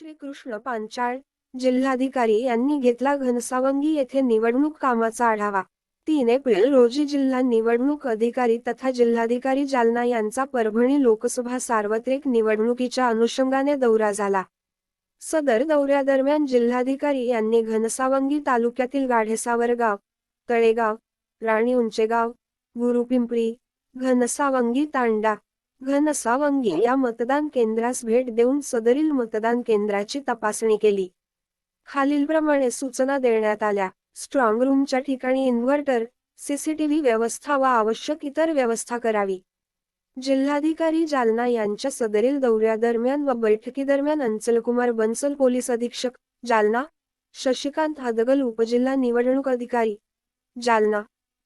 श्रीकृष्ण पांचाळ जिल्हाधिकारी यांनी घेतला घनसावंगी येथे निवडणूक कामाचा आढावा. तीन एप्रिल रोजी जिल्हा निवडणूक अधिकारी तथा जिल्हाधिकारी जालना यांचा परभणी लोकसभा सार्वत्रिक निवडणुकीच्या अनुषंगाने दौरा झाला. सदर दौऱ्यादरम्यान जिल्हाधिकारी यांनी घनसावंगी तालुक्यातील गाढेसावर गाव तळेगाव राणी उंचेगाव गुरुपिंपरी घनसावंगी तांडा घनसावंगी या मतदान केंद्रास भेट देऊन सदरील मतदान केंद्राची तपासणी केली. खालीलप्रमाणे सूचना देण्यात आल्या. स्ट्रॉंग रूमच्या ठिकाणी इन्व्हर्टर सीसीटीव्ही व्यवस्था व आवश्यक इतर व्यवस्था करावी. जिल्हाधिकारी जालना यांच्या सदरील दौऱ्यादरम्यान व बैठकीदरम्यान अंचलकुमार बन्सल पोलीस अधीक्षक जालना शशिकांत हदगल उपजिल्हा निवडणूक अधिकारी जालना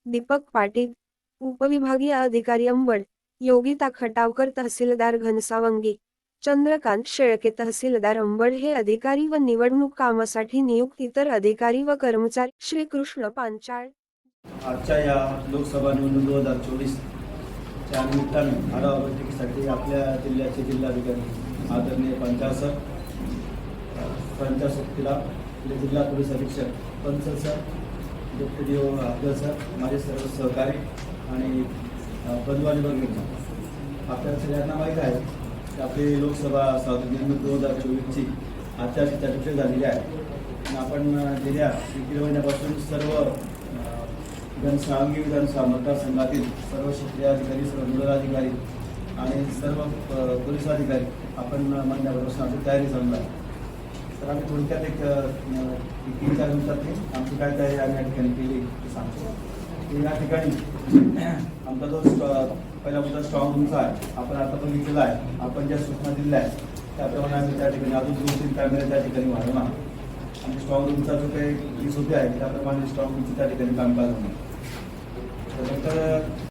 दीपक पाटील उपविभागीय अधिकारी अंबड योगिता खटावकर तहसीलदार घनसावंगी चंद्रकांत शेळके तहसीलदार अंबड हे अधिकारी व निवडणूक कामासाठी नियुक्त इतर अधिकारी व कर्मचारी श्रीकृष्ण पांचाळ. आजच्या या लोकसभा निवडणूक दोन हजार चोवीसच्या निमित्ताने आढावा बैठकीसाठी आपल्या जिल्ह्याचे जिल्हाधिकारी आदरणीय पंचाळ सर पंचाळ सोबतीला जिल्हा पोलीस अधीक्षक पंच sir deputy D O Abdal sir माझे सर्व सहकारी आणि अ, बंधू आणि भगिनी आपल्या सगळ्यांना माहीत आहे की आपली लोकसभा स्वातंत्र्य दोन हजार चोवीसची आचारसंहिता डिक्लेअर झालेली आहे. आपण गेल्या एक महिन्यापासून सर्व जनसांगी विधानसभा मतदारसंघातील सर्व क्षेत्रीय अधिकारी सर्व नोडल अधिकारी आणि सर्व पोलीस अधिकारी आपण महिन्यापासून आपली तयारी चालू आहे तर आम्ही थोडक्यात एक एक तीन चार दिवसात आमची काय तयारी आम्ही या ठिकाणी केली ते सांगतो. या ठिकाणी आमचा जो पहिला मुद्दा स्ट्रॉंग रूमचा आहे. आपण आता बघितलेला आहे. आपण ज्या सूचना दिल्या आहेत त्याप्रमाणे आम्ही त्या ठिकाणी अजून दोन तीन कॅमेरे त्या ठिकाणी वाढवणार आणि स्ट्रॉंग रूमचा जो काही वीस होते आहे त्याप्रमाणे स्ट्रॉंग रूमची त्या ठिकाणी कामकाज होणार. त्यानंतर